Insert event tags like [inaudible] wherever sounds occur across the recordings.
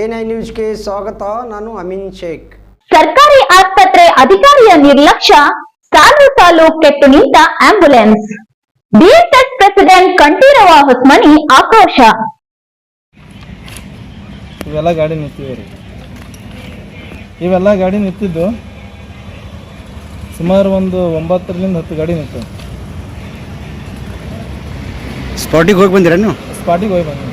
N news ನ್ಯೂಸ್ಗೆ ಸ್ವಾಗತ ನಾನು ಅಮಿನ್ ಶೇಖ್. ಸರ್ಕಾರಿ ಆಸ್ಪತ್ರೆ ಅಧಿಕಾರಿಯ ನಿರ್ಲಕ್ಷ್ಯ ಸಾಲು ಸಾಲು ಕೆಟ್ಟು ನಿಂತ ambulance BSS president Kanteerava Hosmani ಆಕ್ರೋಶ. ಇವೆಲ್ಲ ಗಾಡಿ ನಿಂತಿವೆ ರೀ. ಇವೆಲ್ಲ ಗಾಡಿ ನಿಂತಿದ್ದು ಸುಮಾರು ಒಂದು ಒಂಬತ್ತರಿಂದ ಹತ್ತು ಗಾಡಿ ನಿಂತು ಸ್ಪಾಟಿಗೆ ಹೋಗಿ ಬಂದಿರ ನೀವು ಸ್ಪಾಟಿಗೆ ಹೋಗಿ ಬಂದೆ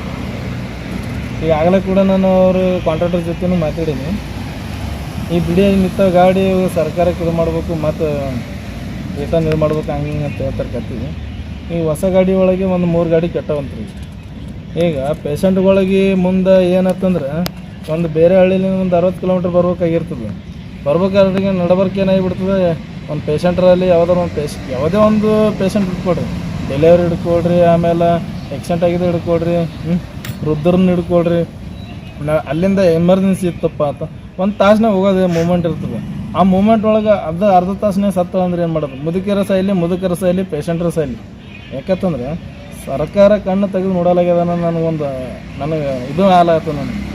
ಈಗಾಗಲೇ ಕೂಡ ನಾನು ಅವರು ಕಾಂಟ್ರಾಕ್ಟರ್ ಜೊತೆನೂ ಮಾತಾಡೀನಿ. ಈ ಬಿಡಿ ನಿಂತ ಗಾಡಿ ಸರ್ಕಾರಕ್ಕೆ ಇದು ಮಾಡಬೇಕು ಮತ್ತು ರಿಟರ್ನ್ ಇದು ಮಾಡ್ಬೇಕು ಹಂಗೆ ಅಂತ ಹೇಳ್ತಾರೆ ಕತ್ತೀವಿ ಈ ಹೊಸ ಗಾಡಿ ಒಳಗೆ ಒಂದು ಮೂರು ಗಾಡಿ ಕೆಟ್ಟವಂತ್ರಿ. ಈಗ ಪೇಷಂಟ್ಗಳಿಗೆ ಮುಂದೆ ಏನತ್ತಂದ್ರೆ ಒಂದು ಬೇರೆ ಹಳ್ಳಿಲಿ ಒಂದು ಅರವತ್ತು ಕಿಲೋಮೀಟ್ರ್ ಬರ್ಬೇಕಾಗಿರ್ತದೆ. ಬರ್ಬೇಕಾದ್ರಿಗೆ ನಡಬರ್ಕೆ ಏನಾಗಿಬಿಡ್ತದೆ? ಒಂದು ಪೇಷಂಟ್ರಲ್ಲಿ ಯಾವುದಾದ್ರು ಒಂದು ಪೇಶ್ ಯಾವುದೇ ಒಂದು ಪೇಷಂಟ್ ಇಟ್ಕೊಡ್ರಿ ಡೆಲಿವರಿ ಹಿಡ್ಕೊಡ್ರಿ ಆಮೇಲೆ ಎಕ್ಸಿಡೆಂಟ್ ಆಗಿದೆ ಹಿಡ್ಕೊಡ್ರಿ ಹ್ಞೂ ವೃದ್ಧರನ್ನ ಹಿಡ್ಕೊಳ್ರಿ. ಅಲ್ಲಿಂದ ಎಮರ್ಜೆನ್ಸಿ ಇತ್ತಪ್ಪ ಅಂತ. ಒಂದು ತಾಸ್ನಾಗ ಹೋಗೋದು ಮೂಮೆಂಟ್ ಇರ್ತದೆ. ಆ ಮೂಮೆಂಟ್ ಒಳಗೆ ಅರ್ಧ ಅರ್ಧ ತಾಸನೇ ಸತ್ತ ಅಂದ್ರೆ ಏನು ಮಾಡೋದು? ಮುದುಕಿರ ಸಾಯಿಲಿ, ಮುದುಕರ ಸಾಯಿಲಿ ಪೇಷಂಟ್ರ ಸಾಯಿಲಿ. ಯಾಕಂತಂದ್ರೆ ಸರ್ಕಾರ ಕಣ್ಣು ತೆಗೆದು ನೋಡಲಾಗ್ಯದ ನನಗೊಂದು, ನನಗೆ ಇದು ಹಾಲಾಗ್ತದೆ ನನಗೆ.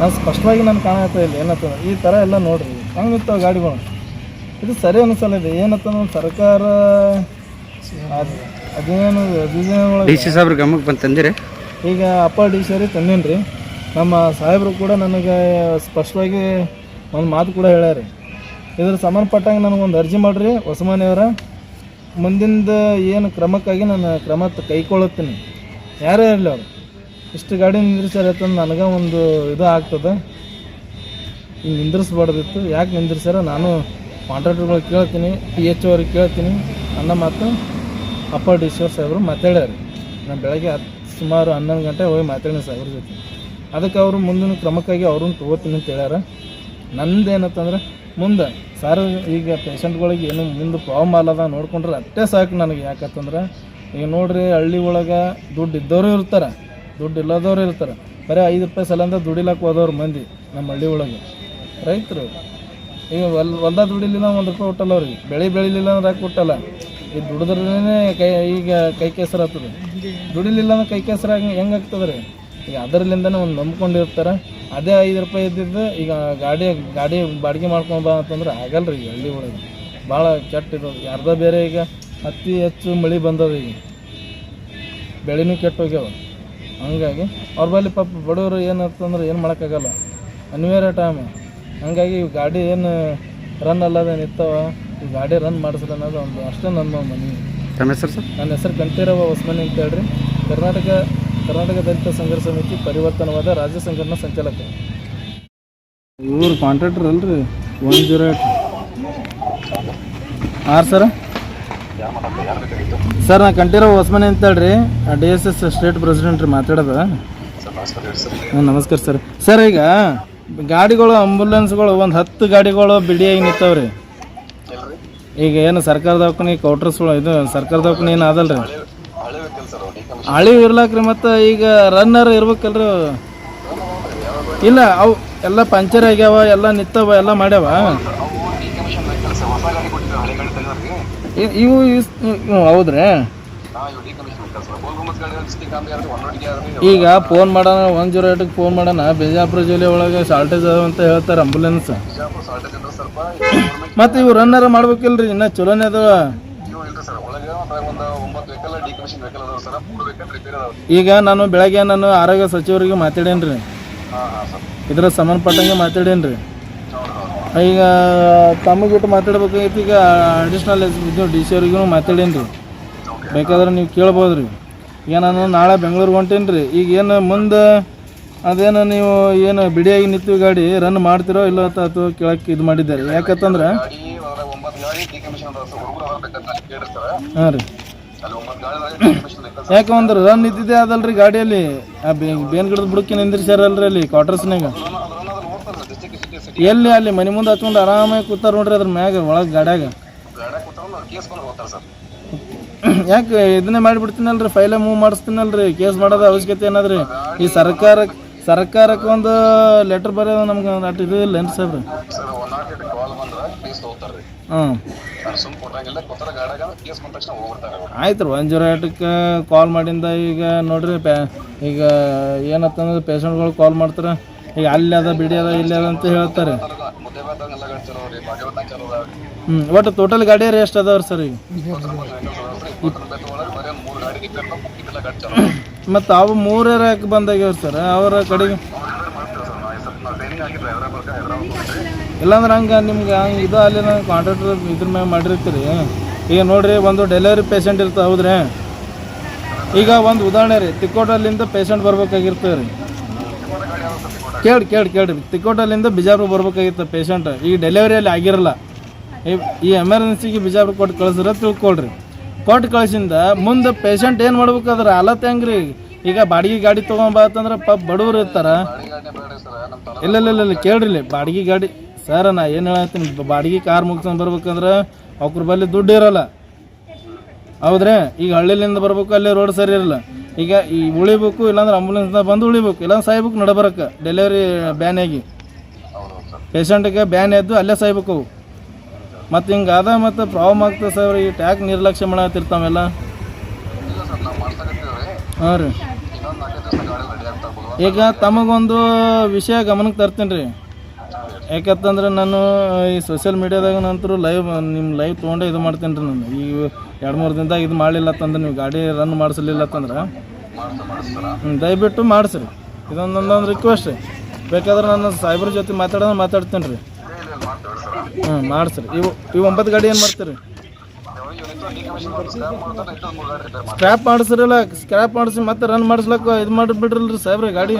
ನಾನು ಸ್ಪಷ್ಟವಾಗಿ ನಾನು ಕಾಣತ್ತೆ ಇಲ್ಲ ಏನತ್ತದ ಈ ಥರ ಎಲ್ಲ ನೋಡ್ರಿ. ಹಂಗಿರ್ತಾವೆ ಗಾಡಿಗಳು. ಇದು ಸರಿ ಅನಿಸಲ್ಲ ಇದು. ಏನತ್ತಂದ್ರೆ ಸರ್ಕಾರ, ಅದ್- ಅದೇನು ಡಿ ಸಿ ಸಾಬ್ರ ಗಮನಕ್ಕೆ ಬಂತಂದಿರಿ? ತಂದಿರಿ ಈಗ ಅಪ್ಪ ಡಿ ಸಿ ಅವ್ರಿಗೆ ತಂದೇನಿ ರೀ. ನಮ್ಮ ಸಾಹೇಬರು ಕೂಡ ನನಗೆ ಸ್ಪಷ್ಟವಾಗಿ ಒಂದು ಮಾತು ಕೂಡ ಹೇಳ್ಯಾರಿ. ಇದ್ರ ಸಂಬಂಧಪಟ್ಟಂಗೆ ನನಗೊಂದು ಅರ್ಜಿ ಮಾಡಿರಿ ಹೊಸಮನೆಯವರ ಮುಂದಿಂದ ಏನು ಕ್ರಮಕ್ಕಾಗಿ ನಾನು ಕ್ರಮ ಕೈಕೊಳ್ಳುತ್ತೇನೆ ಯಾರೇ ಇರಲಿ ಅವರು. ಇಷ್ಟು ಗಾಡಿ ನಿಂದಿರ್ಸ್ಯಾರ ನನಗೆ ಒಂದು ಇದು ಆಗ್ತದೆ. ಹಿಂಗೆ ನಿಂದ್ರಿಸ್ಬಾರ್ದಿತ್ತು. ಯಾಕೆ ನಿಂದ್ರಿಸ್ಯಾರ ನಾನು ಕಾಂಟ್ರಾಕ್ಟರ್ಗಳು ಕೇಳ್ತೀನಿ ಪಿ ಎಚ್ ಅವ್ರಿಗೆ ಕೇಳ್ತೀನಿ. ಅನ್ನೋ ಮಾತು ಅಪ್ಪ ಡಿ ಸಿ ಅವ್ರ ಸಾಹೇಬರು ಮಾತಾಡ್ಯಾರ. ನಾನು ಬೆಳಗ್ಗೆ ಹತ್ತು ಸುಮಾರು ಹನ್ನೊಂದು ಗಂಟೆ ಹೋಗಿ ಮಾತಾಡಿನ ಸಾಹೇಬ್ರ ಜೊತೆ ಅದಕ್ಕೆ ಅವರು ಮುಂದಿನ ಕ್ರಮಕ್ಕಾಗಿ ಅವ್ರನ್ನ ತೊಗೋತೀನಿ ಅಂತ ಹೇಳ್ಯಾರ. ನಂದು ಏನತ್ತಂದ್ರೆ ಮುಂದೆ ಸಾರು ಈಗ ಪೇಷಂಟ್ಗಳಿಗೆ ಏನು ಮುಂದೆ ಪ್ರಾಬ್ಲಮ್ ಅಲ್ಲದ ನೋಡ್ಕೊಂಡ್ರೆ ಅಷ್ಟೇ ಸಾಕು ನನಗೆ. ಯಾಕಂತಂದ್ರೆ ಈಗ ನೋಡ್ರಿ ಹಳ್ಳಿ ಒಳಗೆ ದುಡ್ಡು ಇದ್ದವರು ಇರ್ತಾರೆ, ದುಡ್ಡು ಇಲ್ಲದವ್ರು ಇರ್ತಾರೆ. ಬರೀ ಐದು ರೂಪಾಯಿ ಸಲಂದ ದುಡಿಲಕ್ಕೆ ಹೋದವ್ರು ಮಂದಿ ನಮ್ಮ ಹಳ್ಳಿ ಒಳಗೆ. ರೈತರು, ಈಗ ಹೊಲ್ ಹೊಲ್ದಾಗ ದುಡಿಲಿಲ್ಲ ಒಂದು ರೂಪಾಯಿ ಕೊಟ್ಟಲ್ಲ ಅವ್ರಿಗೆ. ಬೆಳೆ ಬೆಳಿಲಿಲ್ಲ ಅಂದ್ರೆ ಯಾಕೆ ಕೊಟ್ಟಲ್ಲ? ಈ ದುಡಿದ್ರೇ ಕೈ, ಈಗ ಕೈ ಕೆಸರು ಆಗ್ತದೆ. ದುಡಿಲಿಲ್ಲ ಅಂದ್ರೆ ಕೈ ಕೆಸರು ಹೆಂಗೆ ಆಗ್ತದೆ? ರೀ ಈಗ ಅದರಲ್ಲಿಂದನೇ ಒಂದು ನಂಬ್ಕೊಂಡಿರ್ತಾರೆ. ಅದೇ ಐದು ರೂಪಾಯಿ ಇದ್ದಿದ್ದು ಈಗ ಗಾಡಿ ಗಾಡಿ ಬಾಡಿಗೆ ಬಾ ಅಂತಂದ್ರೆ ಆಗಲ್ಲ ರೀ ಹಳ್ಳಿ ಒಳಗೆ. ಭಾಳ ಕೆಟ್ಟ ಇರೋದು. ಅರ್ಧ ಬೇರೆ ಈಗ ಅತಿ ಹೆಚ್ಚು ಮಳೆ ಬಂದದ ಈಗ. ಬೆಳೆನೂ ಕೆಟ್ಟು ಹೋಗ್ಯಾವ. ಹಂಗಾಗಿ ಅವ್ರ ಬಳಿ ಪಾಪ ಬಡವರು ಏನಂತಂದ್ರೆ ಏನು ಮಾಡೋಕ್ಕಾಗಲ್ಲ. ಅನಿವಾರ್ಯ ಟೈಮ್ ಹಂಗಾಗಿ ಗಾಡಿ ಏನು ರನ್ ಅಲ್ಲದ ನಿಂತಾವ. ಈ ಗಾಡಿ ರನ್ ಮಾಡಿಸ್ರಿ ಅನ್ನೋದು ಒಂದು ಅಷ್ಟೇ ನನ್ನ ಮನೆ. ತಮ್ಮ ಹೆಸರು ಸರ್? ನನ್ನ ಹೆಸರು ಕಂಠೀರವ ಹೊಸ್ಮನಿ ಅಂತ ಹೇಳ್ರಿ. ಕರ್ನಾಟಕ ಕರ್ನಾಟಕ ದಲಿತ ಸಂಘರ್ಷ ಸಮಿತಿ ಪರಿವರ್ತನವಾದ ರಾಜ್ಯ ಸಂಘಟನಾ ಸಂಚಾಲಕ. ಇವ್ರು ಕಾಂಟ್ರಾಕ್ಟರ್ ಅಲ್ರಿ ಒನ್ ಜೀರೋ ಏಟ್ ಹಾಂ ಸರ್? ಸರ್ ನಾ ಕಂಠೀರವ ಹೊಸ್ಮನಿ ಅಂತ ಹೇಳ್ರಿ. D S S state president ರೀ ಮಾತಾಡೋದು. ಹ್ಞೂ ನಮಸ್ಕಾರ ಸರ್. ಸರ್ ಈಗ ಗಾಡಿಗಳು ಆಂಬುಲೆನ್ಸ್ಗಳು ಒಂದು ಹತ್ತು ಗಾಡಿಗಳು ಬಿಡಿಯಾಗಿ ನಿಂತಾವ್ರಿ. ಈಗ ಏನು ಸರ್ಕಾರ ದವಾಖಾನೆ ಕೌಟ್ರಸ್ಗಳು ಇದು ಸರ್ಕಾರ ದವಾಖಾನೆ ಏನು ಅದಲ್ರಿ ಅಳಿವು ಇರ್ಲಾಕ್ರಿ ಮತ್ತು ಈಗ ರನ್ನರ್ ಇರ್ಬೇಕಲ್ರಿ ಇಲ್ಲ, ಅವು ಎಲ್ಲ ಪಂಚರ್ ಆಗ್ಯಾವ, ಎಲ್ಲ ನಿತ್ತವ ಎಲ್ಲ ಮಾಡ್ಯಾವ. ಇವು ಹೌದ್ರಿ? ಈಗ ಫೋನ್ ಮಾಡೋಣ ಒನ್ ಜೀರೋ ಏಟಿಗೆ ಫೋನ್ ಮಾಡೋಣ. ಬಿಜಾಪುರ ಜಿಲ್ಲೆ ಒಳಗೆ ಶಾರ್ಟೇಜ್ ಅದಾವ ಅಂತ ಹೇಳ್ತಾರೆ ಆಂಬುಲೆನ್ಸ್ ಮತ್ತೆ ಇವು ರನ್ನರ್ ಮಾಡ್ಬೇಕಿಲ್ರಿ, ಇನ್ನ ಚಲೋನೆ ಅದ ಈಗ ನಾನು ಬೆಳಗ್ಗೆ ನಾನು ಆರೋಗ್ಯ ಸಚಿವರಿಗೆ ಮಾತಾಡೇನ್ರಿ. ಇದ್ರ ಸಂಬಂಧಪಟ್ಟಂಗೆ ಮಾತಾಡೇನ್ರಿ. ಈಗ ತಮಗಿಟ್ಟು ಮಾತಾಡ್ಬೇಕಾಗಿತ್ತು, ಈಗ ಅಡಿಷ್ನಲ್ ಇದು ಡಿ ಸಿ ಅವ್ರಿಗೂ ಮಾತಾಡೇನ್ರಿ. ಬೇಕಾದ್ರೆ ನೀವು ಕೇಳ್ಬೋದ್ರಿ. ಈಗ ನಾನು ನಾಳೆ ಬೆಂಗಳೂರಿಗೆ ಹೊಂಟೀನಿ ರೀ ಈಗ ಏನು ಮುಂದೆ ಅದೇನು ನೀವು ಏನು ಬಿಡಿಯಾಗಿ ನಿಂತು ಗಾಡಿ ರನ್ ಮಾಡ್ತಿರೋ ಇಲ್ಲ ಅಥವಾ ಕೇಳಕ್ಕೆ ಇದು ಮಾಡಿದ್ದಾರೆ? ಯಾಕಂತಂದ್ರೆ ಹಾಂ ರೀ. ಯಾಕೆ ಅಂದ್ರೆ ರನ್ ನಿಂತಿದೆ ಅದಲ್ರಿ ಗಾಡಿಯಲ್ಲಿ. ಆ ಬೇನ್ ಗಿಡದ ಬುಡಕ್ಕೆ ನಿಂದಿರ್ಸ್ಯಾರಲ್ರಿ ಅಲ್ಲಿ ಕ್ವಾರ್ಟರ್ಸ್ನಾಗ ಎಲ್ಲಿ ಅಲ್ಲಿ ಮನೆ ಮುಂದೆ ಹಚ್ಕೊಂಡು ಆರಾಮಾಗಿ ಕೂತಾರ ನೋಡ್ರಿ ಅದ್ರ ಮ್ಯಾಗ ಒಳಗೆ ಗಾಡ್ಯಾಗ. [coughs] ಯಾಕೆ ಇದನ್ನೇ ಮಾಡಿಬಿಡ್ತೀನಲ್ರಿ? ಫೈಲ ಮೂವ್ ಮಾಡಿಸ್ತೀನಲ್ರಿ? ಕೇಸ್ ಮಾಡೋದು ಅವಶ್ಯಕತೆ ಏನಾದ್ರಿ? ಈ ಸರ್ಕಾರ ಸರ್ಕಾರಕ್ಕೆ ಒಂದು ಲೆಟರ್ ಬರೆಯೋದು ನಮ್ಗೆ ಅಟ್ ಇದು ಇಲ್ಲ ಏನು ಸರ್ ಹಾಂ ಆಯ್ತು ರೀ ಒನ್ ಜೀರೋ ಏಟಕ್ಕೆ ಕಾಲ್ ಮಾಡಿಂದ ಈಗ ನೋಡ್ರಿ ಪ್ಯಾ ಈಗ ಏನತ್ತಂದ್ರೆ ಪೇಷಂಟ್ಗಳು ಕಾಲ್ ಮಾಡ್ತಾರೆ. ಈಗ ಅಲ್ಲಿ ಅದ ಬಿಡಿ ಅದ ಇಲ್ಲಿ ಅದ ಅಂತ ಹೇಳ್ತಾರೆ. ಹ್ಞೂ ಒಟ್ಟು ಟೋಟಲ್ ಗಾಡಿ ರೀ ಎಷ್ಟು ಅದಾವ್ರಿ ಸರ್ ಈಗ? [coughs] ಮತ್ತು ಅವು ಮೂರ ಬಂದಾಗ ಸರ್ ಅವರ ಕಡೆಗೆ ಇಲ್ಲಾಂದ್ರೆ ಹಂಗೆ ನಿಮ್ಗೆ ಇದು ಅಲ್ಲಿ ನಾನು ಕಾಂಟ್ರಾಕ್ಟರ್ ಇದ್ರ ಮ್ಯಾಗ ಮಾಡಿರ್ತೀರಿ. ಈಗ ನೋಡ್ರಿ ಒಂದು ಡೆಲಿವರಿ ಪೇಷಂಟ್ ಇರ್ತಾವ ಹೌದ್ರಿ. ಈಗ ಒಂದು ಉದಾಹರಣೆ ರೀ, ತಿಕ್ಕೋಟಲ್ಲಿಂದ ಪೇಷಂಟ್ ಬರ್ಬೇಕಾಗಿರ್ತದೆ ರೀ ಕೇಳಿ ಕೇಳಿ ರೀ. ತಿಕ್ಕೋಟಲ್ಲಿಂದ ಬಿಜಾಪುರ ಬರ್ಬೇಕಾಗಿತ್ತು ಪೇಷಂಟ್ ಈಗ ಡೆಲಿವರಿಯಲ್ಲಿ ಆಗಿರಲ್ಲ. ಈ- ಎಮರ್ಜೆನ್ಸಿಗೆ ಬಿಜಾಪುರ ಕೊಟ್ಟು ಕಳಿಸ್ರೆ ತಿಳ್ಕೊಳ್ರಿ. ಕೊಟ್ಟು ಕಳ್ಸಿಂದ ಮುಂದೆ ಪೇಷಂಟ್ ಏನು ಮಾಡ್ಬೇಕಾದ್ರೆ ಹಾಲತ್ ಹೆಂಗ್ರಿ? ಈಗ ಬಾಡಿಗೆ ಗಾಡಿ ತೊಗೊಂಬಾತಂದ್ರೆ ಪಾಪ ಬಡವ್ರು ಇರ್ತಾರ. ಇಲ್ಲ ಇಲ್ಲ ಇಲ್ಲ ಇಲ್ಲ ಕೇಳ್ರಿ ಇಲ್ಲಿ ಬಾಡಿಗೆ ಗಾಡಿ. ಸರ್ ನಾ ಏನು ಹೇಳತ್ತೀನಿ ಬಾಡಿಗೆ ಕಾರ್ ಮುಗಿಸ್ಕೊಂಡು ಬರ್ಬೇಕಂದ್ರೆ ಅವ್ರ ಬಲ್ಲಿ ದುಡ್ಡು ಇರಲ್ಲ. ಹೌದ್ರೆ? ಈಗ ಹಳ್ಳಿಲಿಂದ ಬರ್ಬೇಕು ಅಲ್ಲಿ ರೋಡ್ ಸರಿ ಇರಲ್ಲ. ಈಗ ಈ ಉಳಿಬೇಕು ಇಲ್ಲಾಂದ್ರೆ ಆಂಬುಲೆನ್ಸ್ನ ಬಂದು ಉಳಿಬೇಕು ಇಲ್ಲಾಂದ್ರೆ ಸಾಯ್ಬೇಕು ನಡಬರಕ್ಕೆ ಡೆಲಿವರಿ ಬ್ಯಾನ್ ಆಗಿ. ಪೇಷಂಟ್ಗೆ ಬ್ಯಾನ್ ಎದ್ದು ಅಲ್ಲೇ ಸಾಯ್ಬೇಕು ಅವು. ಮತ್ತು ಹಿಂಗೆ ಅದ ಮತ್ತು ಪ್ರಾಬ್ಲಮ್ ಆಗ್ತದೆ ಸರ್ ಈ ಟ್ಯಾಕ್ ನಿರ್ಲಕ್ಷ್ಯ ಮಾಡತ್ತಿರ್ತಾವೆಲ್ಲ ಹಾಂ ರೀ. ಈಗ ತಮಗೊಂದು ವಿಷಯ ಗಮನಕ್ಕೆ ತರ್ತೀನಿ ರೀ. ಯಾಕಂತಂದ್ರೆ ನಾನು ಈ ಸೋಷಿಯಲ್ ಮೀಡ್ಯಾದಾಗ ನಂತರ ಲೈವ್ ನಿಮ್ಮ ಲೈವ್ ತೊಗೊಂಡೆ ಇದು ಮಾಡ್ತೀನಿ ರೀ ನಾನು. ಈ ಎರಡು ಮೂರು ದಿನದಾಗ ಇದು ಮಾಡಲಿಲ್ಲ ಅಂತಂದ್ರೆ ನೀವು ಗಾಡಿ ರನ್ ಮಾಡಿಸಲಿಲ್ಲ ಅಂತಂದ್ರೆ. ದಯವಿಟ್ಟು ಮಾಡಿಸ್ರಿ. ಇದೊಂದೊಂದೊಂದು ರಿಕ್ವೆಸ್ಟ್ ರೀ. ಬೇಕಾದ್ರೆ ನಾನು ಸಾಹೇಬ್ರ ಜೊತೆ ಮಾತಾಡೋದು ಮಾತಾಡ್ತೀನಿ ರೀ. ಹ್ಞೂ ಮಾಡಿಸ್ರಿ. ಇವು ಇವು ಒಂಬತ್ತು ಗಾಡಿ ಏನು ಮಾಡ್ತೀರಿ? ಸ್ಕ್ರ್ಯಾಪ್ ಮಾಡಿಸ್ರಲ್ಲ ಸ್ಕ್ರ್ಯಾಪ್ ಮಾಡಿಸಿ ಮತ್ತೆ ರನ್ ಮಾಡಿಸ್ಲಕ್ಕ ಇದು ಮಾಡಿಬಿಡ್ರಲ್ರಿ ಸಾಹೇಬ್ರೆ ಗಾಡಿ?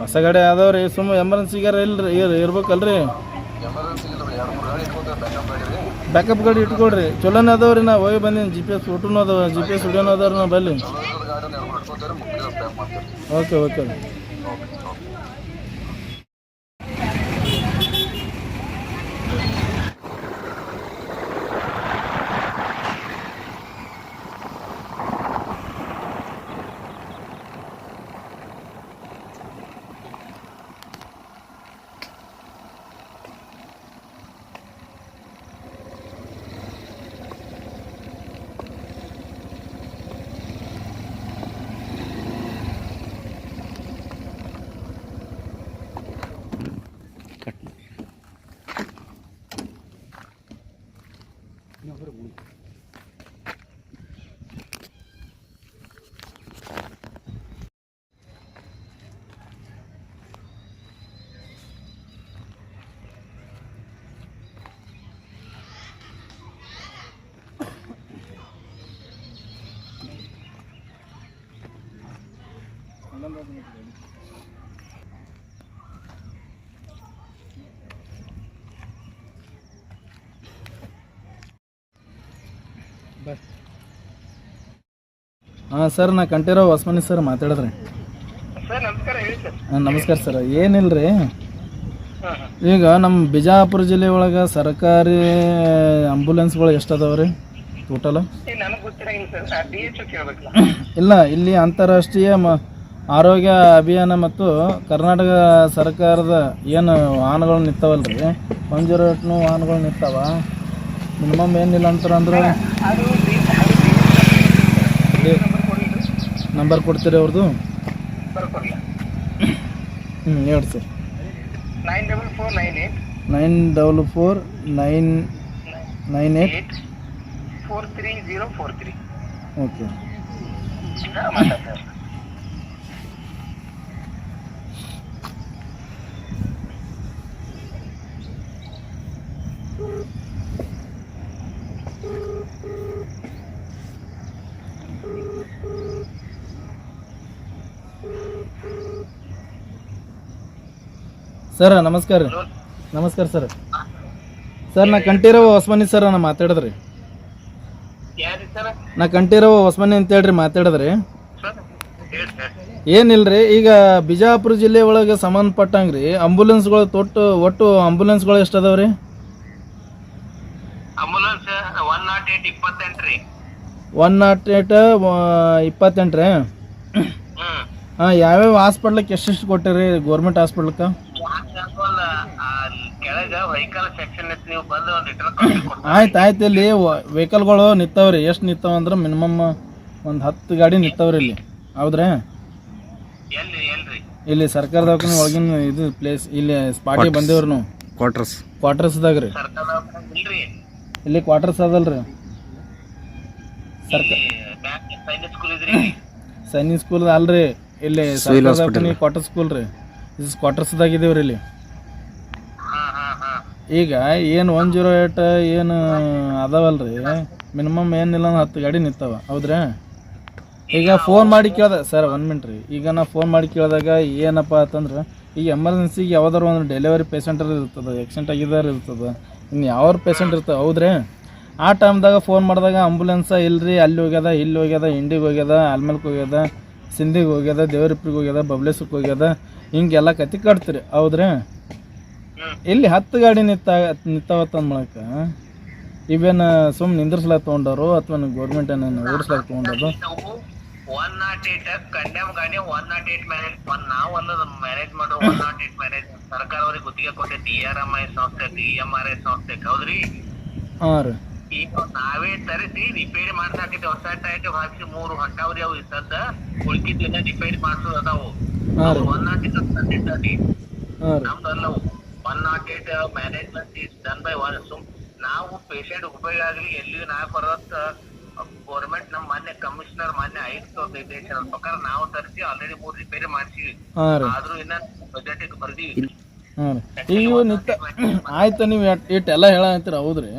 ಹೊಸ ಗಾಡಿ ಅದಾವ್ರಿ ಸುಮ್ಮ ಎಮರ್ಜೆನ್ಸಿಗಾರ ಇಲ್ರಿ ಇರ್- ಇರ್ಬೇಕಲ್ರಿ. ಬ್ಯಾಕಪ್ ಗಾಡಿ ಇಟ್ಕೊಡ್ರಿ ಚಲೋನ ಅದಾವ್ರಿ ನಾ ಹೋಗಿ ಬಂದೀನಿ. ಜಿ ಪಿ ಎಸ್ ಫೋಟೋನು ಅದಾವ ಜಿ ಪಿ ಎಸ್ ವಿಡಿಯೋನು ಅದಾವ್ರಿ ನಾ ಬಲ್ಲಿ. ಓಕೆ ಓಕೆ Não, agora ಹಾಂ ಸರ್ ನಾ ಕಂಠೀರಾವ್ ಹೊಸಮನಿ ಸರ್ ಮಾತಾಡಿದ್ರಿ. ಹಾಂ ನಮಸ್ಕಾರ ಸರ್. ಏನಿಲ್ರಿ? ಈಗ ನಮ್ಮ ಬಿಜಾಪುರ ಜಿಲ್ಲೆ ಒಳಗೆ ಸರ್ಕಾರಿ ಆಂಬುಲೆನ್ಸ್ಗಳು ಎಷ್ಟು ಅದಾವೆ ರೀ ಟೋಟಲ್ ಇಲ್ಲ ಇಲ್ಲಿ ಅಂತಾರಾಷ್ಟ್ರೀಯ ಮ ಆರೋಗ್ಯ ಅಭಿಯಾನ ಮತ್ತು ಕರ್ನಾಟಕ ಸರ್ಕಾರದ ಏನು ವಾಹನಗಳು ನಿಂತಾವಲ್ರಿ? ರೀ ಜೀರೋ ಏಟ್ನು ವಾಹನಗಳು ನಿಂತಾವ. ಮಿನಿಮಮ್ ಏನಿಲ್ಲ ಅಂತಾರೆ ಅಂದ್ರೆ ನಂಬರ್ ಕೊಡ್ತೀರಿ ಅವ್ರದ್ದು ಹ್ಞೂ ಹೇಳಿ sir nine double four nine eight nine double four nine nine eight eight four three zero four three okay ಮಾತಾಡ್ತಾರೆ ಸರ್ ನಮಸ್ಕಾರ ರೀ. ನಮಸ್ಕಾರ ಸರ್. ಸರ್ ನಾ ಕಂಠೀರವ ಹೊಸ್ಮನಿ ಸರ್ ನಾ ಮಾತಾಡಿದ್ರಿ. ನಾ ಕಂಠೀರವ ಹೊಸ್ಮನಿ ಅಂತ ಹೇಳ್ರಿ ಮಾತಾಡಿದ್ರಿ. ಏನಿಲ್ರಿ ಈಗ ಬಿಜಾಪುರ ಜಿಲ್ಲೆ ಒಳಗೆ ಸಂಬಂಧಪಟ್ಟಂಗೆ ರೀ ಅಂಬುಲೆನ್ಸ್ಗಳು ತೊಟ್ಟು ಒಟ್ಟು ಆಂಬುಲೆನ್ಸ್ಗಳು ಎಷ್ಟು ಅದಾವ ರೀ? ಅಂಬುಲೆನ್ಸ್ ಒನ್ ನಾಟ್ ಏಟ್ ಇಪ್ಪತ್ತೆಂಟು ರೀ ಒನ್ ನಾಟ್ ಏಟ್ ಇಪ್ಪತ್ತೆಂಟು ರೀ ಹ್ಮ್ ಹಾಂ ಯಾವ್ಯಾವ ಹಾಸ್ಪಿಟ್ಲಕ್ಕೆ ಎಷ್ಟೆಷ್ಟು ಕೊಟ್ಟಿರಿ ಗೌರ್ಮೆಂಟ್ ಹಾಸ್ಪಿಟ್ಲಕ್ಕೆ ಕೆಳಗ ವೆಹಿಕಲ್ ಸೆಕ್ಷನ್ ಇತ್ತು ನೀವು ಬಂದು ಒಂದು ರಿಟರ್ನ್ ಆಯ್ತು ಆಯ್ತು ಇಲ್ಲಿ ವೆಹಿಕಲ್ಗಳು ನಿಂತಾವ್ರಿ. ಎಷ್ಟು ನಿಂತಾವ ಅಂದ್ರೆ ಮಿನಿಮಮ್ ಒಂದು ಹತ್ತು ಗಾಡಿ ನಿಂತಾವ್ರಿ ಇಲ್ಲಿ. ಹೌದ್ರಿ? ಇಲ್ಲಿ ಸರ್ಕಾರ ದವಾಖಾನೆ ಒಳಗಿನ ಇದು ಪ್ಲೇಸ್ ಇಲ್ಲಿ ಸ್ಪಾಟಿ ಬಂದೇವ್ರಿ ನಾವು. ಕ್ವಾರ್ಟರ್ಸ್ ಕ್ವಾರ್ಟರ್ಸ್ದಾಗ ರೀ ಇಲ್ರಿ ಇಲ್ಲಿ ಕ್ವಾರ್ಟರ್ಸ್ ಅದಲ್ರಿ. ಸರ್ಕಾರ ಸೈನಿಕ್ ಸ್ಕೂಲ್ ಅಲ್ರಿ. ಇಲ್ಲಿ. ದವಾಖಾನೆ ಸ್ಕೂಲ್ ರೀ. ಇದು ಕ್ವಾರ್ಟರ್ಸ್ದಾಗ ಇಲ್ಲಿ. ಈಗ ಏನು ಒನ್ ಜೀರೋ ಏಟ್ ಏನು ಅದಾವಲ್ರಿ? ಮಿನಿಮಮ್ ಏನಿಲ್ಲ ಅಂದ್ರೆ ಹತ್ತು ಗಾಡಿ ನಿಂತಾವ ಹೌದ್ರಾ? ಈಗ ಫೋನ್ ಮಾಡಿ ಕೇಳ್ದೆ ಸರ್ ಒನ್ ಮಿನಿಟ್ ರೀ. ಈಗ ನಾ ಫೋನ್ ಮಾಡಿ ಕೇಳಿದಾಗ ಏನಪ್ಪ ಅಂತಂದ್ರೆ ಈಗ ಎಮರ್ಜೆನ್ಸಿಗೆ ಯಾವ್ದಾರು ಒಂದು ಡೆಲಿವರಿ ಪೇಷಂಟರ್ ಇರ್ತದೆ ಆಕ್ಸಿಡೆಂಟ್ ಆಗಿದಾರ ಇರ್ತದೆ ಇನ್ನು ಯಾವ ಪೇಷಂಟ್ ಇರ್ತವೆ ಹೌದ್ರಿ? ಆ ಟೈಮ್ದಾಗ ಫೋನ್ ಮಾಡಿದಾಗ ಆಂಬುಲೆನ್ಸ ಇಲ್ರಿ ಅಲ್ಲಿ ಹೋಗ್ಯದ ಇಲ್ಲಿ ಹೋಗ್ಯದ ಇಂಡಿಗೆ ಹೋಗ್ಯದ ಆಲ್ಮೇಲ್ಗೆ ಹೋಗ್ಯದ ಸಿಂಧಿಗೆ ಹೋಗ್ಯದ ದೇವರಿಪ್ರಿಗೆ ಹೋಗ್ಯದ ಬಬ್ಲೇಸಕ್ಕೆ ಹೋಗ್ಯದ ಹಿಂಗೆಲ್ಲ ಕತಿ ಕಟ್ತೀರಿ ಹೌದ್ರಿ? ಇಲ್ಲಿ ಹತ್ತು ಗಾಡಿ ನಿತ್ತ ನಿಂತಾವತ್ತ ಮೂಲಕ ಇವೇನು ಸುಮ್ ನಿಂದ್ರಿಸ್ಲಾಕ ತೊಗೊಂಡವರು ಅಥವಾ ಗೌರ್ಮೆಂಟ್ ಏನೇನು ಓಡಿಸ್ಲಾಕ ತೊಗೊಂಡರು ಹಾ ಒನ್ ನಾಟ್ ಏಟ್ ಕಂಡ್ಯಾಮ್ ಗಾಡಿ one nought eight manage one ನಾವು ಮ್ಯಾನೇಜ್ ಮಾಡೋ ಒನ್ ನಾಟ್ ಏಟ್ ಮ್ಯಾನೇಜ್ ಸರ್ಕಾರವ್ರಿಗೆ ಗುತ್ತಿಗೆ ಕೊಟ್ಟೆ ಡಿ ಆರ್ ಎಂ ಐ ಸಂಸ್ಥೆ ಡಿ ಎಂ ಆರ್ ಐ ಸಂಸ್ಥೆ ಹೌದ್ರಿ? ಹಾಂ ರೀ. ಈಗ ನಾವೇ ತರಿಸಿ ರಿಪೇರಿ ಮಾಡ್ಸಾಕೈತಿ ಹೊಸ ಟೈಟ್ ಹಾಕಿ ಮೂರು ಹೊಂಟಾವ್ರಿ ಅವು ಇದ್ದದ ಉಳ್ಕಿದ್ದೆಲ್ಲ ರಿಪೇರಿ ಮಾಡ್ಸೋದು ಅದಾವು. ಒನ್ ನಾಟ್ ಏಟ್ ರೀ. ನಮ್ದಲ್ಲ one nought eight management is done by one ಸುಮ್ ನಾವು ಪೇಷಂಟ್ ಉಪಯೋಗ ಆಗ್ಲಿ ಎಲ್ಲಿ ನಾಲ್ಕು ಬರೋತ್ ಗೌರ್ಮೆಂಟ್ ನಮ್ ಮೊನ್ನೆ ಕಮಿಷನರ್ ಮೊನ್ನೆ ಐದು ನಿರ್ದೇಶನದ ಪ್ರಕಾರ ನಾವು ತರಿಸಿ ಆಲ್ರೆಡಿ ಮೂರು ರಿಪೇರಿ ಮಾಡ್ಸಿವಿ. ಆದ್ರೂ ಇನ್ನ ಬಜೆಟ್ ಬರ್ದಿ ಹಾಂ ರೀ. ಈಗ ನಿತ್ತ [coughs] ಆಯ್ತು ನೀವು ಇಟ್ಟೆಲ್ಲ ಹೇಳತ್ತೀರ ಹೌದ್ರಿ.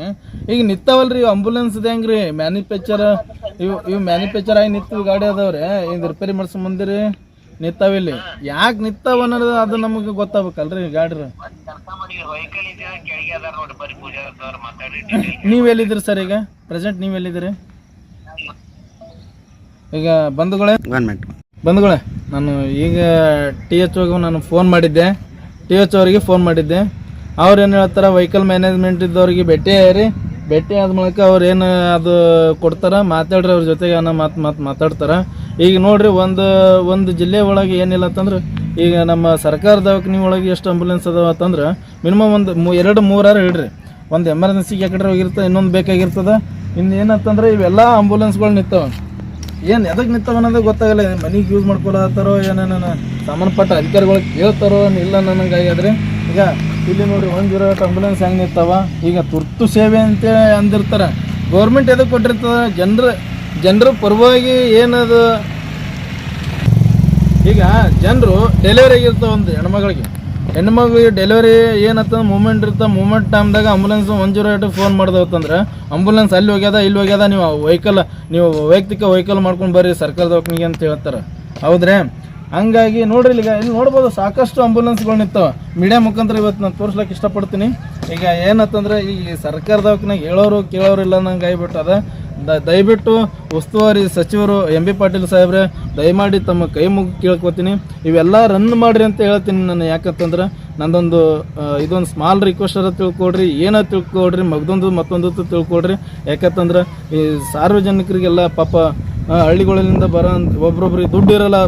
ಈಗ ನಿತ್ತವಲ್ರಿ ಇವು ಅಂಬುಲೆನ್ಸ್ ಹೆಂಗೆ ರೀ ಮ್ಯಾನುಫ್ಯಾಕ್ಚರ್ ಇವು ಇವು ಮ್ಯಾನುಫ್ಯಾಕ್ಚರ್ ಆಗಿ ನಿತ್ತು ಗಾಡಿ ಅದಾವ್ರಿ. ಇದು ರಿಪೇರಿ ಮಾಡ್ಸ್ಕೊಂಡ್ ಬಂದಿರಿ ನಿತ್ತಾವಿಲ್ಲಿ ಯಾಕೆ ನಿತ್ತವ ಅನ್ನೋದು ಅದು ನಮಗೆ ಗೊತ್ತಾಗ್ಬೇಕಲ್ರಿ ಗಾಡಿ ನೀವು ಎಲ್ಲಿದ್ದೀರಿ ಸರ್ ಈಗ? ಪ್ರೆಸೆಂಟ್ ನೀವು ಎಲ್ಲಿದ್ದೀರಿ? ಈಗ ಬಂಧುಗಳೇ? ಗವರ್ಮೆಂಟ್ ಬಂಧುಗಳೇ ನಾನು ಈಗ ಟಿ ಎಚ್ ಓಗೆ ನಾನು ಫೋನ್ ಮಾಡಿದ್ದೆ. ಟಿ ಎಚ್ ಅವರಿಗೆ ಫೋನ್ ಮಾಡಿದ್ದೆ. ಅವ್ರು ಏನು ಹೇಳ್ತಾರೆ ವೆಹಿಕಲ್ ಮ್ಯಾನೇಜ್ಮೆಂಟ್ ಇದ್ದವ್ರಿಗೆ ಭೇಟಿ ರೀ ಭೇಟಿ ಆದ ಮೂಲಕ ಅವ್ರು ಏನು ಅದು ಕೊಡ್ತಾರೆ, ಮಾತಾಡ್ರಿ ಅವ್ರ ಜೊತೆಗೆ ಅನ್ನೋ ಮಾತು ಮಾತು ಮಾತಾಡ್ತಾರೆ. ಈಗ ನೋಡ್ರಿ ಒಂದು ಒಂದು ಜಿಲ್ಲೆ ಒಳಗೆ ಏನಿಲ್ಲ ಅಂತಂದ್ರೆ, ಈಗ ನಮ್ಮ ಸರ್ಕಾರ ದವಾಖಾನೆ ಒಳಗೆ ಎಷ್ಟು ಆಂಬುಲೆನ್ಸ್ ಅದಾವ ಅಂತಂದ್ರೆ ಮಿನಿಮಮ್ ಒಂದು ಮೂ ಎರಡು ಮೂರಾರು ಹೇಳ್ರಿ. ಒಂದು ಎಮರ್ಜೆನ್ಸಿಗೆ ಯಾಕಡೆ ಹೋಗಿರ್ತದೆ ಇನ್ನೊಂದು ಬೇಕಾಗಿರ್ತದೆ. ಇನ್ನು ಏನಂತಂದ್ರೆ ಇವೆಲ್ಲ ಆಂಬುಲೆನ್ಸ್ಗಳು ನಿಂತಾವ. ಏನು ಎದಕ್ಕೆ ನಿಂತವ ಅನ್ನೋದು ಗೊತ್ತಾಗಲ್ಲ. ಮನಿಗೆ ಯೂಸ್ ಮಾಡ್ಕೊಳತ್ತಾರೋ ಏನೇನ ಸಂಬಂಧಪಟ್ಟ ಅಧಿಕಾರಿಗಳು ಕೇಳ್ತಾರೋ ಇಲ್ಲ ನನಗೆ ಆಗ್ಯಾದ್ರಿ ಈಗ ಇಲ್ಲಿ ನೋಡಿ ಒಂದು ಜೀರೋ ಏಟ್ ಆಂಬುಲೆನ್ಸ್ ಹೆಂಗೆ ನಿಂತಾವ? ಈಗ ತುರ್ತು ಸೇವೆ ಅಂತೇಳಿ ಅಂದಿರ್ತಾರೆ. ಗೌರ್ಮೆಂಟ್ ಎದಕ್ಕೆ ಕೊಟ್ಟಿರ್ತದೆ? ಜನರ ಜನರ ಪರವಾಗಿ ಏನದು? ಈಗ ಜನರು ಡೆಲಿವರಿ ಆಗಿರ್ತಾವ ಒಂದು ಹೆಣ್ಮಗಳಿಗೆ. ಹೆಣ್ಮಗಳಿಗೆ ಡೆಲಿವರಿ ಏನತ್ತ ಮೂಮೆಂಟ್ ಇರ್ತಾವ ಮೂಮೆಂಟ್ ಟೈಮ್ದಾಗ ambulance one zero eight phone ಮಾಡ್ದವತ್ತಂದ್ರೆ ambulance ಅಲ್ಲಿ ಹೋಗ್ಯದ, ಇಲ್ಲಿ ಹೋಗ್ಯದ, ನೀವು ವೆಹಿಕಲ್ ನೀವು ವೈಯಕ್ತಿಕ ವೆಹಿಕಲ್ ಮಾಡ್ಕೊಂಡು ಬರ್ರಿ, ಸರ್ಕಾರದ ದವಾಖಾನಿಗೆ ಅಂತ ಹೇಳ್ತಾರೆ. ಹೌದ್ರೆ? ಹಂಗಾಗಿ ನೋಡ್ರಿ ಈಗ, ಇಲ್ಲಿ ನೋಡ್ಬೋದು, ಸಾಕಷ್ಟು ಆಂಬುಲೆನ್ಸ್ಗಳು ನಿಂತಾವೆ. ಮೀಡಿಯಾ ಮುಖಾಂತರ ಇವತ್ತು ನಾನು ತೋರಿಸ್ಲಿಕ್ಕೆ ಇಷ್ಟಪಡ್ತೀನಿ. ಈಗ ಏನತ್ತಂದ್ರೆ ಈ ಸರ್ಕಾರದ ದವಾಖಾನೆಗೆ ಹೇಳೋರು ಕೇಳೋರು ಇಲ್ಲ ನಂಗೆ ಆಗಿಬಿಟ್ಟದ. ದ- ದಯವಿಟ್ಟು ಉಸ್ತುವಾರಿ ಸಚಿವರು ಎಂ ಬಿ ಪಾಟೀಲ್ ಸಾಹೇಬ್ರೆ, ದಯಮಾಡಿ ತಮ್ಮ ಕೈ ಮುಗಿ ಕೇಳ್ಕೊತೀನಿ ಇವೆಲ್ಲ ರನ್ ಮಾಡ್ರಿ ಅಂತ ಹೇಳ್ತೀನಿ ನಾನು ಯಾಕಂತಂದ್ರೆ, ನಂದೊಂದು ಇದೊಂದು ಸ್ಮಾಲ್ ರಿಕ್ವೆಸ್ಟ್ ಅದ ತಿಳ್ಕೊಡ್ರಿ, ಏನ ತಿಳ್ಕೊಡ್ರಿ, ಮಗದೊಂದು ಮತ್ತೊಂದು ತಿಳ್ಕೊಡ್ರಿ ಯಾಕಂತಂದ್ರೆ, ಈ ಸಾರ್ವಜನಿಕರಿಗೆಲ್ಲ ಪಾಪ ಹಳ್ಳಿಗಳಿಂದ ಬರೋ ಒಬ್ರೊಬ್ರಿಗೆ ದುಡ್ಡು ಇರಲ್ಲ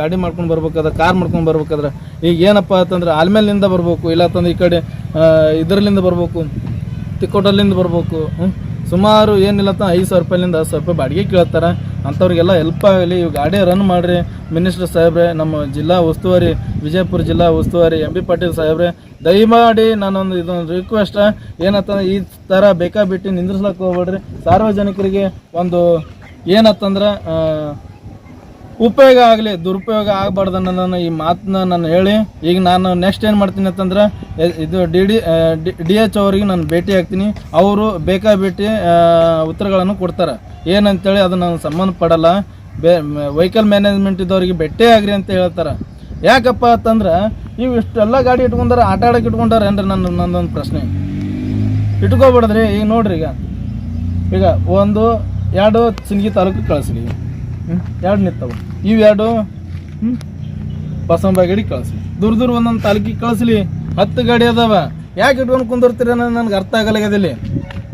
ಗಾಡಿ ಮಾಡ್ಕೊಂಡು ಬರ್ಬೇಕಾದ್ರೆ ಕಾರ್ ಮಾಡ್ಕೊಂಡು ಬರ್ಬೇಕಾದ್ರೆ, ಈಗ ಏನಪ್ಪ ಅಂತಂದ್ರೆ, ಆಲ್ಮೇಲಿಂದ ಬರ್ಬೇಕು ಇಲ್ಲ ಅಂತಂದ್ರೆ ಈ ಕಡೆ ಇದರಲ್ಲಿಂದ ಬರ್ಬೇಕು ತಿಕ್ಕೋಟಲ್ಲಿಂದ ಬರ್ಬೇಕು. ಸುಮಾರು ಏನಿಲ್ಲ ಅಂತ ಐದು ಸಾವಿರ ರೂಪಾಯಿಂದ ಹತ್ತು ಸಾವಿರ ರೂಪಾಯಿ ಬಾಡಿಗೆ ಕೇಳ್ತಾರೆ. ಅಂಥವ್ರಿಗೆಲ್ಲ ಹೆಲ್ಪ್ ಆಗಲಿ ಇವು ಗಾಡಿ ರನ್ ಮಾಡಿರಿ. ಮಿನಿಸ್ಟರ್ ಸಾಹೇಬ್ರೆ, ನಮ್ಮ ಜಿಲ್ಲಾ ಉಸ್ತುವಾರಿ, ವಿಜಯಪುರ ಜಿಲ್ಲಾ ಉಸ್ತುವಾರಿ ಎಂ ಬಿ ಪಾಟೀಲ್ ಸಾಹೇಬ್ರೆ, ದಯಮಾಡಿ ನಾನೊಂದು ಇದೊಂದು ರಿಕ್ವೆಸ್ಟ್ ಏನಂತಂದ್ರೆ ಈ ಥರ ಬೇಕಾಬಿಟ್ಟು ನಿಂದ್ರಿಸ್ಲಕ್ಕೆ ಹೋಗ್ಬೇಡ್ರಿ. ಸಾರ್ವಜನಿಕರಿಗೆ ಒಂದು ಏನತ್ತಂದ್ರೆ ಉಪಯೋಗ ಆಗಲಿ, ದುರುಪಯೋಗ ಆಗಬಾರ್ದು ಅನ್ನೋದನ್ನು ಈ ಮಾತನ್ನ ನಾನು ಹೇಳಿ, ಈಗ ನಾನು ನೆಕ್ಸ್ಟ್ ಏನು ಮಾಡ್ತೀನಿ ಅಂತಂದ್ರೆ ಇದು ಡಿ ಡಿ ಡಿ ಎಚ್ ಅವರಿಗೆ ನಾನು ಭೇಟಿ ಆಗ್ತೀನಿ. ಅವರು ಬೇಕಾಬಿಟ್ಟು ಉತ್ತರಗಳನ್ನು ಕೊಡ್ತಾರೆ. ಏನಂತೇಳಿ ಅದು ನಾನು ಸಂಬಂಧಪಡಲ್ಲ. ಬೇ ವೆಹಿಕಲ್ ಮ್ಯಾನೇಜ್ಮೆಂಟ್ ಇದ್ದವ್ರಿಗೆ ಭೇಟಿ ಆಗ್ರಿ ಅಂತ ಹೇಳ್ತಾರೆ. ಯಾಕಪ್ಪ ಅಂತಂದ್ರೆ ಇವು ಇಷ್ಟೆಲ್ಲ ಗಾಡಿ ಇಟ್ಕೊಂಡಾರ, ಆಟ ಆಡಕ್ಕೆ ಇಟ್ಕೊಂಡಾರ ಏನ್ರಿ ನನ್ನ, ನನ್ನೊಂದು ಪ್ರಶ್ನೆ. ಇಟ್ಕೋಬಿಡದ್ರಿ ಈಗ ನೋಡ್ರಿ ಈಗ. ಈಗ ಒಂದು, ಎರಡು ಸಿಂಗಿ ತಾಲೂಕು ಕಳಿಸ್ರಿ? ಎರಡು ನಿಂತವು ಇವು ಎರಡು ಹ್ಞೂ ಬಸವಂಬಾಗಡಿ ಕಳಿಸ್ಲಿ. ದೂರ ದೂರ ಒಂದೊಂದು ತಾಲೂಕಿಗೆ ಕಳಿಸ್ಲಿ. ಹತ್ತು ಗಾಡಿ ಅದಾವ. ಯಾಕೆ ಇಟ್ಕೊಂಡು ಕುಂದಿರ್ತೀರ ನನಗೆ ಅರ್ಥ ಆಗಲಾಗದಿಲ್ಲಿ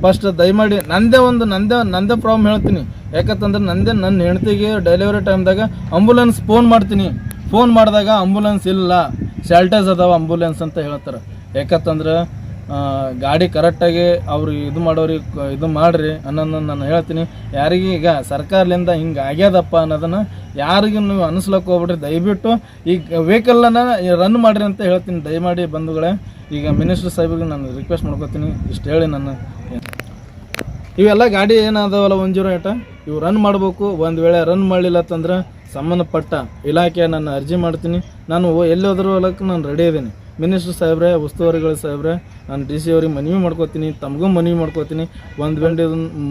ಫಸ್ಟ್ ದಯಮಾಡಿ ನಂದೇ ಒಂದು, ನಂದೇ ನಂದೇ ಪ್ರಾಬ್ಲಮ್ ಹೇಳ್ತೀನಿ. ಯಾಕಂತಂದ್ರೆ ನಂದೇ ನನ್ನ ಹೆಂಡತಿಗೆ ಡೆಲಿವರಿ ಟೈಮ್ದಾಗ ಅಂಬುಲೆನ್ಸ್ ಫೋನ್ ಮಾಡ್ತೀನಿ. ಫೋನ್ ಮಾಡಿದಾಗ ಅಂಬುಲೆನ್ಸ್ ಇಲ್ಲ. ಶಾಲ್ಟೇಜ್ ಅದಾವ ಅಂಬುಲೆನ್ಸ್ ಅಂತ ಹೇಳ್ತಾರೆ. ಯಾಕಂತಂದ್ರೆ ಗಾಡಿ ಕರೆಕ್ಟಾಗಿ ಅವ್ರಿಗೆ ಇದು ಮಾಡೋರಿಗೆ ಇದು ಮಾಡಿರಿ ಅನ್ನೋದನ್ನ ನಾನು ಹೇಳ್ತೀನಿ. ಯಾರಿಗೆ ಈಗ ಸರ್ಕಾರದಿಂದ ಹಿಂಗೆ ಆಗ್ಯದಪ್ಪ ಅನ್ನೋದನ್ನು ಯಾರಿಗೂ ನೀವು ಅನಿಸ್ಲಕ್ಕೆ ಹೋಗ್ಬಿಡ್ರಿ. ದಯವಿಟ್ಟು ಈಗ ವೆಹಿಕಲನ್ನು ರನ್ ಮಾಡಿರಿ ಅಂತ ಹೇಳ್ತೀನಿ. ದಯಮಾಡಿ ಬಂಧುಗಳೇ, ಈಗ ಮಿನಿಸ್ಟರ್ ಸಾಹೇಬಿಗೆ ನಾನು ರಿಕ್ವೆಸ್ಟ್ ಮಾಡ್ಕೊತೀನಿ. ಇಷ್ಟು ಹೇಳಿ ನನ್ನ ಇವೆಲ್ಲ ಗಾಡಿ ಏನಾದವಲ್ಲ ಒಂದು ಜೀರೋ ಏಟ? ಇವು ರನ್ ಮಾಡಬೇಕು. ಒಂದು ವೇಳೆ ರನ್ ಮಾಡಲಿಲ್ಲ ಅಂತಂದ್ರೆ ಸಂಬಂಧಪಟ್ಟ ಇಲಾಖೆ ನಾನು ಅರ್ಜಿ ಮಾಡ್ತೀನಿ. ನಾನು ಎಲ್ಲಿ ಹೋದ್ರೂ ಹೊಲಕ್ಕೆ ನಾನು ರೆಡಿ ಇದ್ದೀನಿ. ಮಿನಿಸ್ಟರ್ ಸಾಹೇಬ್ರೆ, ಉಸ್ತುವಾರಿಗಳ ಸಾಹೇಬ್ರೆ, ನಾನು ಡಿ ಸಿ ಅವ್ರಿಗೆ ಮನವಿ ಮಾಡ್ಕೋತೀನಿ, ತಮಗೂ ಮನವಿ ಮಾಡ್ಕೋತೀನಿ. ಒಂದು ಗಂಟೆ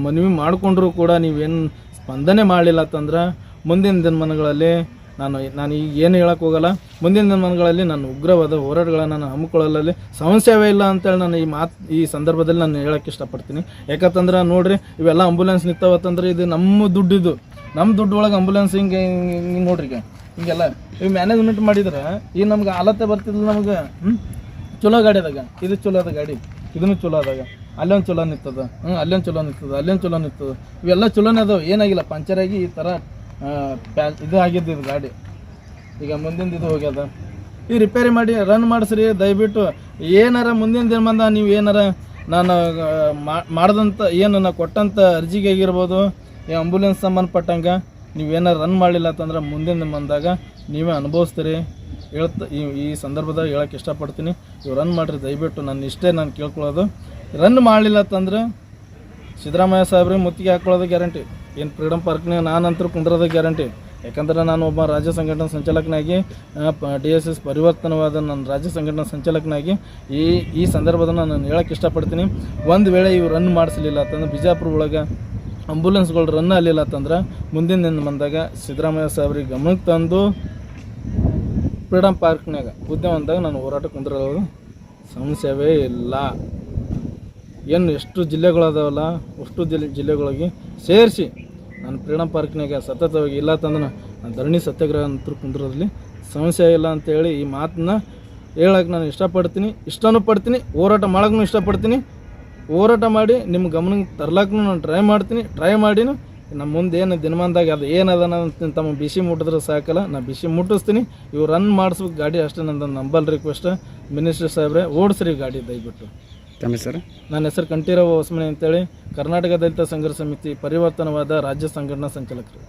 ಮನವಿ ಮಾಡಿಕೊಂಡ್ರೂ ಕೂಡ ನೀವೇನು ಸ್ಪಂದನೆ ಮಾಡಲಿಲ್ಲ ಅಂತಂದ್ರೆ ಮುಂದಿನ ದಿನಮಾನಗಳಲ್ಲಿ ನಾನು ನಾನು ಈಗ ಏನು ಹೇಳಕ್ಕೆ ಹೋಗಲ್ಲ. ಮುಂದಿನ ದಿನಮಾನಗಳಲ್ಲಿ ನಾನು ಉಗ್ರವಾದ ಹೋರಾಟಗಳನ್ನು ನಾನು ಹಮ್ಮಿಕೊಳ್ಳಲ್ಲಿ ಸಮಸ್ಯೆವೇ ಇಲ್ಲ ಅಂತೇಳಿ ನಾನು ಈ ಮಾತು ಈ ಸಂದರ್ಭದಲ್ಲಿ ನಾನು ಹೇಳೋಕ್ಕೆ ಇಷ್ಟಪಡ್ತೀನಿ. ಯಾಕಂತಂದ್ರೆ ನೋಡಿರಿ, ಇವೆಲ್ಲ ಆಂಬುಲೆನ್ಸ್ ನಿಂತಾವತ್ತಂದ್ರೆ ಇದು ನಮ್ಮ ದುಡ್ಡಿದು. ನಮ್ಮ ದುಡ್ಡು ಒಳಗೆ ಆಂಬುಲೆನ್ಸ್ ಹಿಂಗೆ ಹಿಂಗೆ ನೋಡ್ರಿ ಈಗ. ಹಿಂಗೆಲ್ಲ. ಇವು ಮ್ಯಾನೇಜ್ಮೆಂಟ್ ಮಾಡಿದ್ರೆ ಈಗ ನಮ್ಗೆ ಆಲತೆ ಬರ್ತಿದ್ಲು ನಮಗೆ ಚಲೋ ಗಾಡಿ ಅದಾಗ. ಇದು ಚಲೋ ಅದ ಗಾಡಿ, ಇದನ್ನು ಚಲೋ ಅದಾಗ. ಅಲ್ಲೊಂದು ಚಲೋ ನಿಂತದ ಹ್ಞೂ ಅಲ್ಲೊಂದು ಚಲೋ ನಿಂತದ ಅಲ್ಲೊಂದು ಚಲೋ ನಿಂತದ. ಇವೆಲ್ಲ ಚಲೋನೇ ಅದಾವ, ಏನಾಗಿಲ್ಲ. ಪಂಚರ್ ಆಗಿ ಈ ಥರ ಪ್ಯಾ ಇದು ಆಗಿದ್ದು ಇದು ಗಾಡಿ. ಈಗ ಮುಂದಿನ ಇದು ಹೋಗ್ಯದ. ಈ ರಿಪೇರಿ ಮಾಡಿ ರನ್ ಮಾಡಿಸ್ರಿ, ದಯವಿಟ್ಟು ಏನಾರ ಮುಂದಿನ ದಿನಬಂದ ನೀವು ಏನಾರ ನಾನು ಮಾಡ್ದಂತ, ಏನು ನಾ ಕೊಟ್ಟಂಥ ಅರ್ಜಿಗೆ ಆಗಿರ್ಬೋದು, ಈ ಆಂಬುಲೆನ್ಸ್ ಸಂಬಂಧಪಟ್ಟಂಗೆ. ನೀವು ಏನಾರು ರನ್ ಮಾಡಲಿಲ್ಲ ಅಂತಂದ್ರೆ ಮುಂದಿನ ನಿಮ್ಮ ಬಂದಾಗ ನೀವೇ ಅನುಭವಿಸ್ತೀರಿ. ಹೇಳ್ತ ಈ ಈ ಸಂದರ್ಭದಾಗ ಹೇಳಕ್ಕೆ ಇಷ್ಟಪಡ್ತೀನಿ. ನೀವು ರನ್ ಮಾಡಿರಿ, ದಯವಿಟ್ಟು ನಾನು ಇಷ್ಟೇ ನಾನು ಕೇಳ್ಕೊಳ್ಳೋದು. ರನ್ ಮಾಡಲಿಲ್ಲ ಅಂತಂದ್ರೆ ಸಿದ್ದರಾಮಯ್ಯ ಸಾಹೇಬ್ರಿಗೆ ಮುತ್ತಿಗೆ ಹಾಕೊಳ್ಳೋದು ಗ್ಯಾರಂಟಿ ಏನು ಫ್ರೀಡಮ್ ಪಾರ್ಕ್ನಾಗ ನಾನಂತರೂ ಕುಂಡ್ರೋದು ಗ್ಯಾರಂಟಿ ಯಾಕಂದ್ರೆ ನಾನು ಒಬ್ಬ ರಾಜ್ಯ ಸಂಘಟನಾ ಸಂಚಾಲಕನಾಗಿ ಡಿ ಎಸ್ ಎಸ್ ಪರಿವರ್ತನವಾದ ನನ್ನ ರಾಜ್ಯ ಸಂಘಟನಾ ಸಂಚಾಲಕನಾಗಿ ಈ ಈ ಸಂದರ್ಭದಲ್ಲಿ ನಾನು ಹೇಳಕ್ಕೆ ಇಷ್ಟಪಡ್ತೀನಿ. ಒಂದು ವೇಳೆ ಇವು ರನ್ ಮಾಡಿಸಲಿಲ್ಲ ಅಂತಂದ್ರೆ ಬಿಜಾಪುರ ಒಳಗೆ ಆಂಬುಲೆನ್ಸ್ಗಳು ರನ್ ಆಗಲಿಲ್ಲ ಅಂತಂದ್ರೆ ಮುಂದಿನ ದಿನ ಬಂದಾಗ ಸಿದ್ದರಾಮಯ್ಯ ಸಾಹೇಬ್ರಿಗೆ ಗಮನಕ್ಕೆ ತಂದು ಫ್ರೀಡಮ್ ಪಾರ್ಕ್ನಾಗ ಬಂದಾಗ ನಾನು ಹೋರಾಟ ಕುಂದಿರೋದು ಸಮಸ್ಯೆವೇ ಇಲ್ಲ. ಏನು ಎಷ್ಟು ಜಿಲ್ಲೆಗಳದಾವಲ್ಲ ಅಷ್ಟು ಜಿಲ್ಲೆ ಜಿಲ್ಲೆಗಳಿಗೆ ಸೇರಿಸಿ ನಾನು ಫ್ರೀಡಮ್ ಪಾರ್ಕ್ನಾಗ ಸತತವಾಗಿ ಇಲ್ಲ ಅಂತಂದ್ರೆ ನಾನು ಧರಣಿ ಸತ್ಯಾಗ್ರಹ ಅಂತೂ ಕುಂದಿರೋದ್ರಲ್ಲಿ ಸಮಸ್ಯೆ ಇಲ್ಲ ಅಂತೇಳಿ ಈ ಮಾತನ್ನ ಹೇಳಕ್ಕೆ ನಾನು ಇಷ್ಟಪಡ್ತೀನಿ ಇಷ್ಟನೂ ಪಡ್ತೀನಿ, ಹೋರಾಟ ಮಾಡೋಕ್ಕೂ ಇಷ್ಟಪಡ್ತೀನಿ. ಹೋರಾಟ ಮಾಡಿ ನಿಮ್ಮ ಗಮನಕ್ಕೆ ತರ್ಲಾಕ್ಕೂ ನಾನು ಟ್ರೈ ಮಾಡ್ತೀನಿ. ಟ್ರೈ ಮಾಡಿನೂ ನಮ್ಮ ಮುಂದೆ ಏನು ದಿನಮಾನದಾಗ ಅದು ಏನದ ಅಂತ ತಮ್ಮ ಬಿಸಿ ಮುಟ್ಟಿದ್ರೆ ಸಾಕಲ್ಲ. ನಾನು ಬಿಸಿ ಮುಟ್ಟಿಸ್ತೀನಿ. ಇವು ರನ್ ಮಾಡಿಸ್ಬೇಕು ಗಾಡಿ ಅಷ್ಟೇ ನಂದು ನಂಬಲ್ ರಿಕ್ವೆಸ್ಟ್ ಮಿನಿಸ್ಟರ್ ಸಾಹೇಬ್ರೆ ಓಡಿಸ್ರಿ ಗಾಡಿ ದಯವಿಟ್ಟು. ತಮ್ಮ ಸರ್ ನನ್ನ ಹೆಸರು ಕಂಠೀರವ ಹೊಸಮನೆ ಅಂತೇಳಿ ಕರ್ನಾಟಕ ದಲಿತ ಸಂಘರ್ಷ ಸಮಿತಿ ಪರಿವರ್ತನವಾದ ರಾಜ್ಯ ಸಂಘಟನಾ ಸಂಚಾಲಕರು.